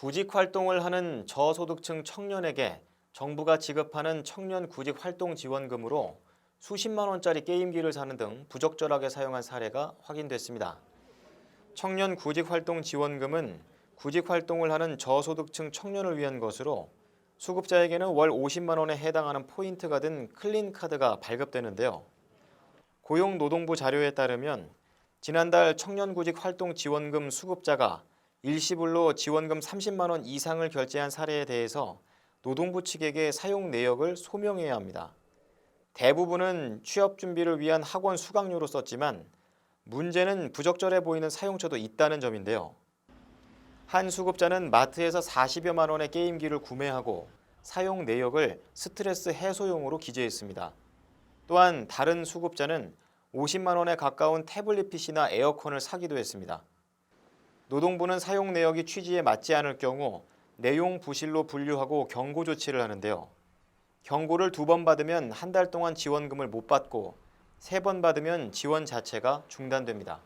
구직 활동을 하는 저소득층 청년에게 정부가 지급하는 청년 구직 활동 지원금으로 수십만 원짜리 게임기를 사는 등 부적절하게 사용한 사례가 확인됐습니다. 청년 구직 활동 지원금은 구직 활동을 하는 저소득층 청년을 위한 것으로 수급자에게는 월 50만 원에 해당하는 포인트가 든 클린 카드가 발급되는데요. 고용노동부 자료에 따르면 지난달 청년구직 활동 지원금 수급자가 일시불로 지원금 30만 원 이상을 결제한 사례에 대해서 노동부 측에게 사용 내역을 소명해야 합니다. 대부분은 취업 준비를 위한 학원 수강료로 썼지만 문제는 부적절해 보이는 사용처도 있다는 점인데요. 한 수급자는 마트에서 40여만 원의 게임기를 구매하고 사용 내역을 스트레스 해소용으로 기재했습니다. 또한 다른 수급자는 50만 원에 가까운 태블릿 PC나 에어컨을 사기도 했습니다. 노동부는 사용 내역이 취지에 맞지 않을 경우 내용 부실로 분류하고 경고 조치를 하는데요. 경고를 두 번 받으면 한 달 동안 지원금을 못 받고 세 번 받으면 지원 자체가 중단됩니다.